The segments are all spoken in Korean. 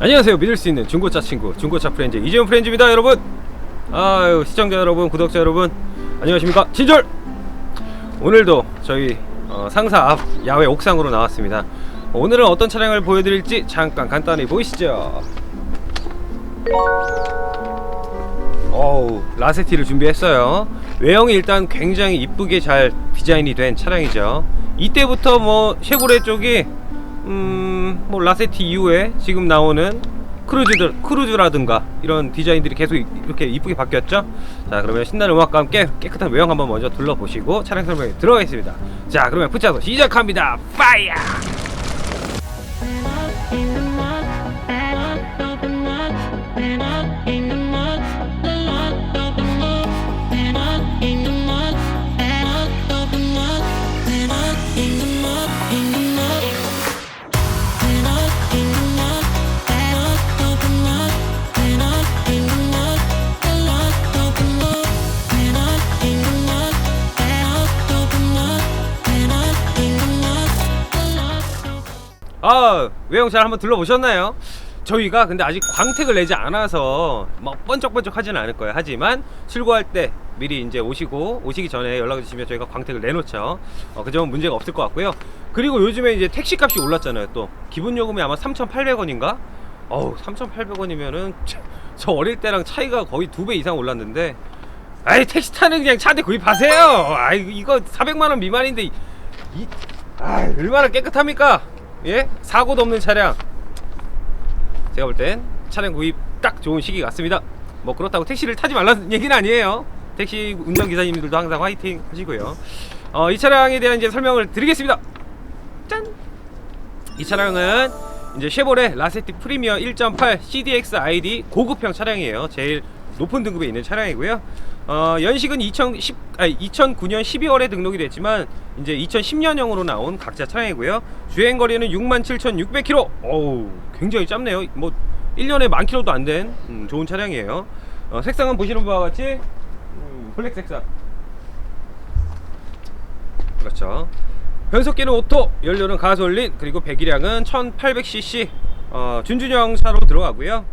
안녕하세요. 믿을 수 있는 중고차 친구 중고차 프렌즈 이재훈 프렌즈입니다 여러분. 아유 시청자 여러분 구독자 여러분 안녕하십니까? 진절 오늘도 저희 어, 상사 앞 야외 옥상으로 나왔습니다. 오늘은 어떤 차량을 보여드릴지 잠깐 간단히 보이시죠? 어우 라세티를 준비했어요. 외형이 일단 굉장히 이쁘게 잘 디자인이 된 차량이죠. 이때부터 뭐 쉐보레 쪽이 음 뭐 라세티 이후에 지금 나오는 크루즈들 크루즈라든가 이런 디자인들이 계속 이- 이렇게 이쁘게 바뀌었죠? 자 그러면 신나는 음악과 함께 깨끗한 외형 한번 먼저 둘러보시고 차량 설명에 들어가겠습니다. 자 그러면 붙여서 시작합니다. 파이어 아 외형 잘 한번 둘러보셨나요? 저희가 근데 아직 광택을 내지 않아서 막 번쩍번쩍 하지는 않을 거예요 하지만 출고할 때 미리 이제 오시고 오시기 전에 연락을 주시면 저희가 광택을 내놓죠 어, 그 점은 문제가 없을 것 같고요 그리고 요즘에 이제 택시 값이 올랐잖아요 또 기본 요금이 아마 3,800원인가? 어우 3,800원이면은 저 어릴 때랑 차이가 거의 두 배 이상 올랐는데 아이 택시 타는 그냥 차한대 구입하세요 아이 이거 400만원 미만인데 이, 이 아, 얼마나 깨끗합니까? 예? 사고도 없는 차량. 제가 볼 땐 차량 구입 딱 좋은 시기 같습니다. 뭐 그렇다고 택시를 타지 말라는 얘기는 아니에요. 택시 운전 기사님들도 항상 화이팅 하시고요. 어, 이 차량에 대한 이제 설명을 드리겠습니다. 짠. 이 차량은 이제 쉐보레 라세티 프리미어 1.8 CDX ID 고급형 차량이에요. 제일 높은 등급에 있는 차량이고요. 어, 연식은 2010, 아니, 2009년 12월에 등록이 됐지만 이제 2010년형으로 나온 각자 차량이고요. 주행 거리는 67,600km. 어우, 굉장히 짧네요. 뭐 1년에 만 킬로도 안된 음, 좋은 차량이에요. 어, 색상은 보시는 바와 같이 음, 블랙 색상. 그렇죠. 변속기는 오토, 연료는 가솔린, 그리고 배기량은 1800cc 어, 준준형 차로 들어가고요.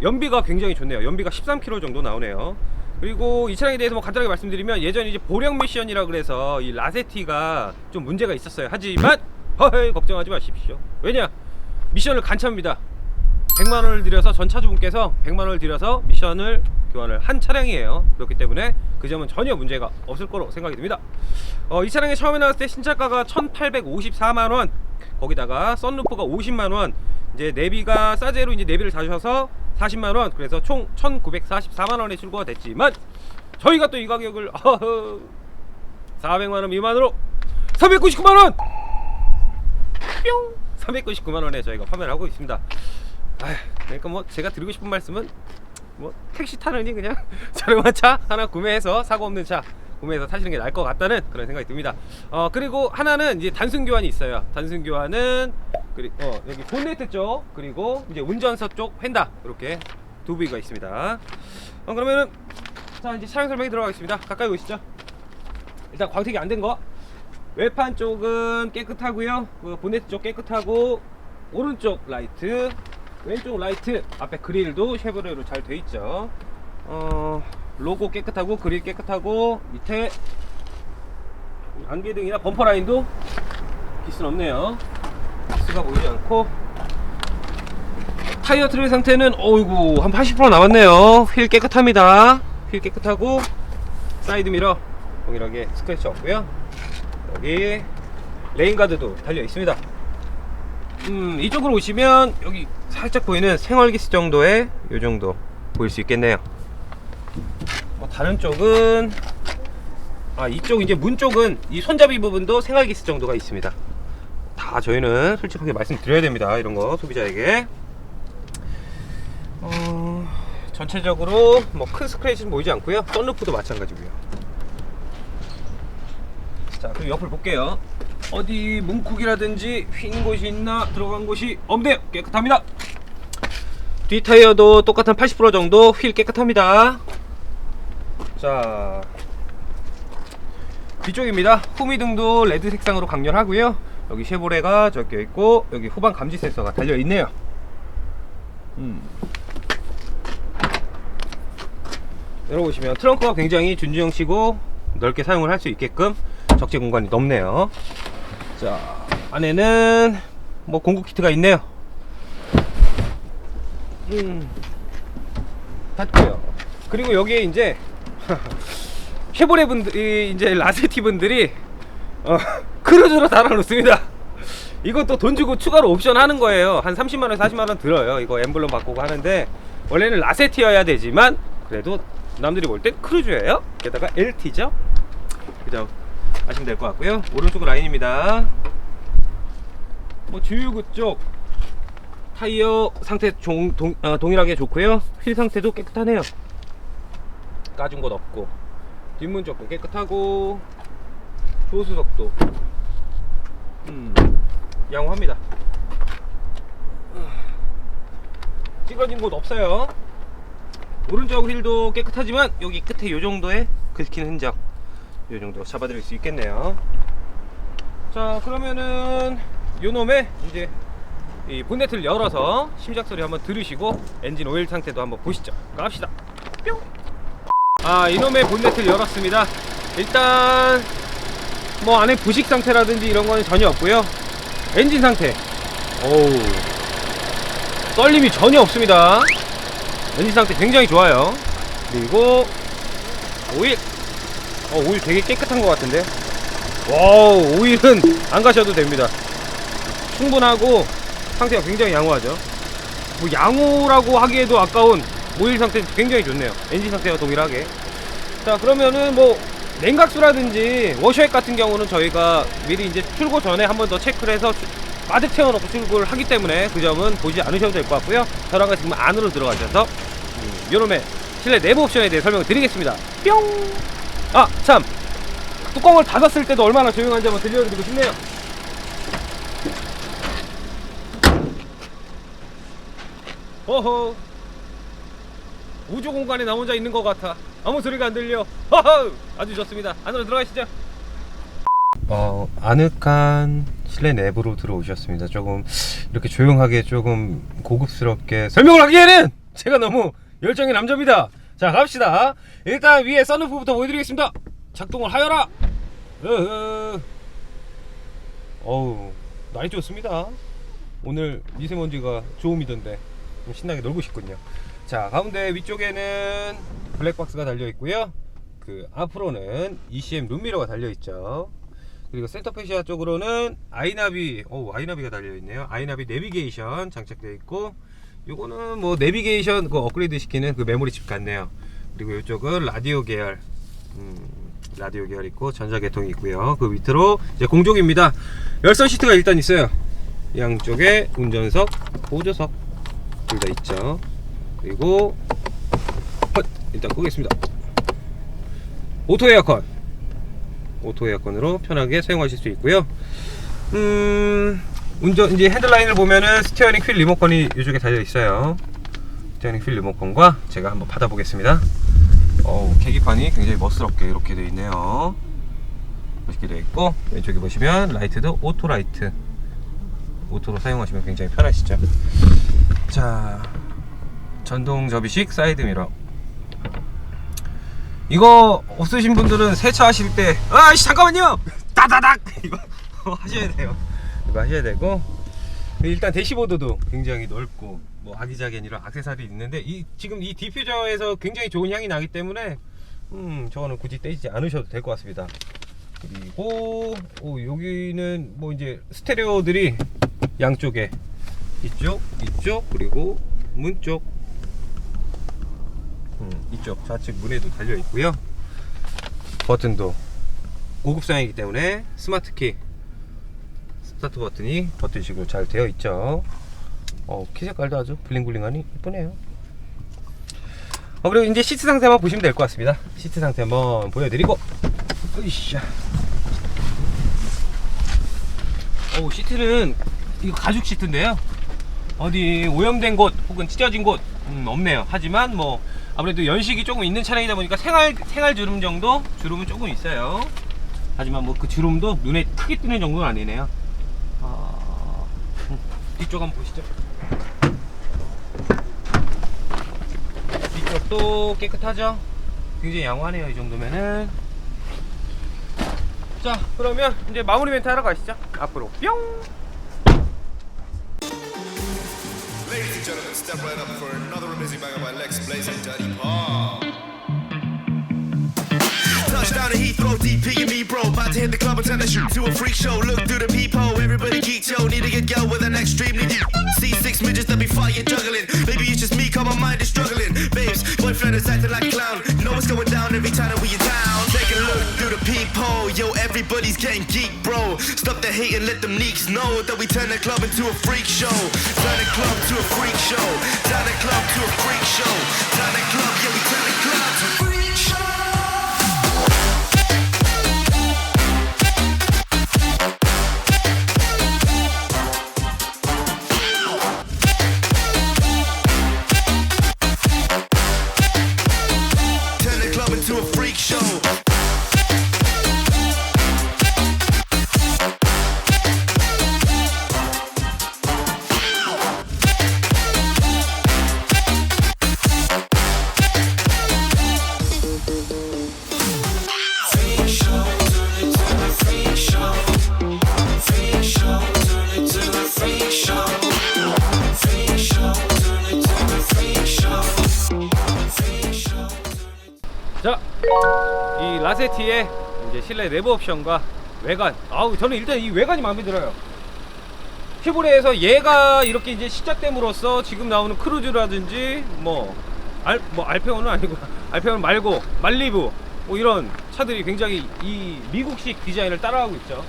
연비가 굉장히 좋네요. 연비가 13km 정도 나오네요. 그리고 이 차량에 대해서 뭐 간단하게 말씀드리면 예전에 이제 보령 미션이라 그래서 이 라세티가 좀 문제가 있었어요. 하지만 허허 걱정하지 마십시오. 왜냐 미션을 간차입니다. 100만 원을 들여서 전 차주분께서 100만 원을 들여서 미션을 교환을 한 차량이에요. 그렇기 때문에 그 점은 전혀 문제가 없을 거로 생각이 듭니다. 어, 이 차량이 처음에 나왔을 때 신차가가 1,854만 원. 거기다가 썬루프가 50만 원. 이제 내비가 싸제로 이제 내비를 다셔서 40만 원. 그래서 총 1,944만 원에 출고가 됐지만 저희가 또 이 가격을 어허, 400만 원 미만으로 399만 원. 뿅! 399만 원에 저희가 판매를 하고 있습니다. 아휴, 그러니까 뭐 제가 드리고 싶은 말씀은 뭐 택시 타느니 그냥 저렴한 차 하나 구매해서 사고 없는 차 구매해서 타시는 게 나을 것 같다는 그런 생각이 듭니다. 어 그리고 하나는 이제 단순 교환이 있어요. 단순 교환은 그리 어 여기 본네트 쪽 그리고 이제 운전석 쪽 펜다 이렇게 두 부위가 있습니다. 어 그러면은 자 이제 차량 설명이 들어가겠습니다. 가까이 오시죠. 일단 광택이 안 된 거. 외판 쪽은 깨끗하고요. 그 본네트 쪽 깨끗하고 오른쪽 라이트, 왼쪽 라이트, 앞에 그릴도 쉐보레로 잘 돼 있죠. 어, 로고 깨끗하고 그릴 깨끗하고 밑에 안개등이나 범퍼 라인도 기스는 없네요. 기스가 보이지 않고 타이어 트레이 상태는 어이구 한 80% 남았네요. 휠 깨끗합니다. 휠 깨끗하고 사이드 미러 동일하게 스크래치 없고요. 여기 레인가드도 달려 있습니다. 음, 이쪽으로 오시면 여기 살짝 보이는 생활기스 정도의 요 정도 보일 수 있겠네요. 뭐 다른 쪽은 아 이쪽 이제 문 쪽은 이 손잡이 부분도 생활기스 정도가 있습니다. 다 저희는 솔직하게 말씀드려야 됩니다. 이런 거 소비자에게. 어, 전체적으로 뭐 큰 스크래치는 보이지 않고요. 썬루프도 마찬가지고요. 자 그리고 옆을 볼게요 어디 문콕이라든지 휜 곳이 있나 들어간 곳이 없네요 깨끗합니다 뒷 타이어도 똑같은 80% 정도 휠 깨끗합니다 자 뒤쪽입니다 후미등도 레드 색상으로 강렬하고요 여기 쉐보레가 적혀 있고 여기 후방 감지 센서가 달려 있네요 음. 열어보시면 트렁크가 굉장히 준주형치고 넓게 사용을 할 수 있게끔 적재 공간이 넓네요. 자 안에는 뭐 공구 키트가 있네요. 음. 닫고요. 그리고 여기에 이제 쉐보레 분들이 이제 라세티 분들이 어, 크루즈로 달아놓습니다. 이것도 돈 주고 추가로 옵션 하는 거예요. 한 30만원, 40만원 들어요. 이거 엠블럼 바꾸고 하는데, 원래는 라세티여야 되지만, 그래도 남들이 볼 땐 크루즈예요. 게다가 LT죠. 그죠? 아시면 될 것 같고요. 오른쪽 라인입니다. 뭐 주유구 쪽 타이어 상태 종, 동, 어, 동일하게 좋고요. 휠 상태도 깨끗하네요. 까진 곳 없고 뒷문 쪽도 깨끗하고 조수석도 음, 양호합니다. 찌그러진 곳 없어요. 오른쪽 휠도 깨끗하지만 여기 끝에 요 정도의 긁힌 흔적 요 정도 잡아드릴 수 있겠네요. 자 그러면은 요 놈의 이제 이 본네트를 열어서 심작 소리 한번 들으시고 엔진 오일 상태도 한번 보시죠. 갑시다. 뿅. 아 이놈의 본네트를 열었습니다. 일단 뭐 안에 부식 상태라든지 이런 거는 전혀 없고요. 엔진 상태. 오우. 떨림이 전혀 없습니다. 엔진 상태 굉장히 좋아요. 그리고 오일. 어, 오일 되게 깨끗한 것 같은데. 와우, 오일은 안 가셔도 됩니다. 충분하고 상태가 굉장히 양호하죠. 뭐 양호라고 하기에도 아까운 오일 상태 굉장히 좋네요. 엔진 상태와 동일하게. 자, 그러면은 뭐 냉각수라든지 워셔액 같은 경우는 저희가 미리 이제 출고 전에 한 번 더 체크를 해서 주- 가득 채워놓고 출고를 하기 때문에 그 점은 보지 않으셔도 될 것 같고요. 저랑 같이 지금 안으로 들어가셔서 음, 요놈의 실내 내부 옵션에 대해 설명을 드리겠습니다. 뿅! 아, 참! 뚜껑을 닫았을 때도 얼마나 조용한지 한번 들려드리고 싶네요. 어허. 우주 공간에 나 혼자 있는 것 같아. 아무 소리가 안 들려. 허허. 아주 좋습니다. 안으로 들어가시죠. 어, 아늑한 실내 내부로 들어오셨습니다. 조금 이렇게 조용하게 조금 고급스럽게 설명을 하기에는 제가 너무 열정의 남자입니다. 자, 갑시다. 일단 위에 썬루프부터 보여드리겠습니다. 작동을 하여라. 어우, 날이 좋습니다. 오늘 미세먼지가 좋음이던데 좀 신나게 놀고 싶군요. 자, 가운데 위쪽에는 블랙박스가 달려 있고요. 그 앞으로는 ECM 룸미러가 달려 있죠. 그리고 센터페시아 쪽으로는 아이나비, 오 아이나비가 달려 있네요. 아이나비 내비게이션 장착되어 있고, 요거는 뭐 내비게이션 그 업그레이드 시키는 그 메모리 칩 같네요. 그리고 이쪽은 라디오 계열, 음, 라디오 계열 있고 전자 계통이 있고요. 그 밑으로 이제 공족입니다. 열선 시트가 일단 있어요. 양쪽에 운전석, 보조석 둘 다 있죠. 그리고 헛, 일단 끄겠습니다. 오토 에어컨. 오토 에어컨으로 편하게 사용하실 수 있고요. 음, 운전 이제 핸들라인을 보면은 스티어링 휠 리모컨이 이쪽에 달려 있어요. 스티어링 휠 리모컨과 제가 한번 받아 보겠습니다. 어우, 계기판이 굉장히 멋스럽게 이렇게 되어 있네요. 멋있게 되어 있고 왼쪽에 보시면 라이트도 오토 라이트. 오토로 사용하시면 굉장히 편하시죠. 자, 전동 접이식 사이드 미러. 이거 없으신 분들은 세차하실 때 아씨 잠깐만요! 따다닥! 이거 하셔야 돼요. 이거 하셔야 되고 일단 대시보드도 굉장히 넓고 뭐 아기자기한 이런 액세서리 있는데 이 지금 이 디퓨저에서 굉장히 좋은 향이 나기 때문에 음 저거는 굳이 떼지 않으셔도 될 것 같습니다. 그리고 오, 여기는 뭐 이제 스테레오들이 양쪽에 이쪽 이쪽 그리고 문쪽 음, 이쪽 좌측 문에도 달려 있고요. 버튼도 고급상이기 때문에 스마트키 스타트 버튼이 버튼식으로 잘 되어 있죠. 어, 키 색깔도 아주 블링블링하니 이쁘네요. 어, 그리고 이제 시트 상태만 보시면 될 것 같습니다. 시트 상태 한번 보여드리고, 으이샤. 오, 시트는 이거 가죽 시트인데요. 어디 오염된 곳 혹은 찢어진 곳 음, 없네요. 하지만 뭐 아무래도 연식이 조금 있는 차량이다 보니까 생활 생활 주름 정도 주름은 조금 있어요. 하지만 뭐 그 주름도 눈에 크게 띄는 정도는 아니네요. 아, 음, 뒤쪽 한번 보시죠. 탑도 깨끗하죠? 굉장히 양호하네요 이 정도면은 자 그러면 이제 마무리 멘트 하러 가시죠 앞으로 뿅 Ladies and gentlemen, step right up for another amazing banger by Lex Blaze and Daddy Paul. Touchdown to Heathrow, DP and me, bro. About to hit the club and turn the shoot to a freak show. Look through the peephole, everybody geek, yo. Need to get go with an extremely deep. See six midgets that be fire juggling. Maybe it's just me, cause my mind is struggling. Babes, boyfriend is acting like a clown. Know what's going down every time that we yo. Everybody's getting geek, bro. Stop the hate and let them neeks know that we turn the club into a freak show. Turn the club to a freak show. Turn the club to a freak show. 이 라세티의 이제 실내 내부 옵션과 외관. 아우, 저는 일단 이 외관이 마음에 들어요. 휘브레에서 얘가 이렇게 이제 시작됨으로써 지금 나오는 크루즈라든지 뭐, 알, 뭐 알페오는 아니고 알페오는 말고 말리부 뭐 이런 차들이 굉장히 이 미국식 디자인을 따라가고 있죠.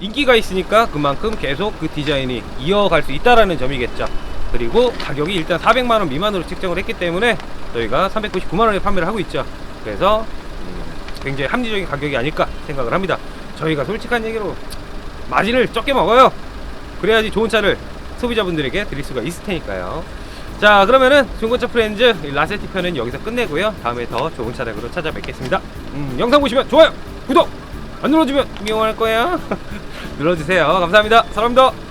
인기가 있으니까 그만큼 계속 그 디자인이 이어갈 수 있다라는 점이겠죠. 그리고 가격이 일단 400만 원 미만으로 책정을 했기 때문에 저희가 399만 원에 판매를 하고 있죠. 그래서 음, 굉장히 합리적인 가격이 아닐까 생각을 합니다. 저희가 솔직한 얘기로 마진을 적게 먹어요. 그래야지 좋은 차를 소비자분들에게 드릴 수가 있을 테니까요. 자 그러면은 중고차 프렌즈 이 라세티 편은 여기서 끝내고요. 다음에 더 좋은 차량으로 찾아뵙겠습니다. 음, 영상 보시면 좋아요, 구독 안 눌러주면 미용할 거야. 눌러주세요. 감사합니다. 사랑합니다.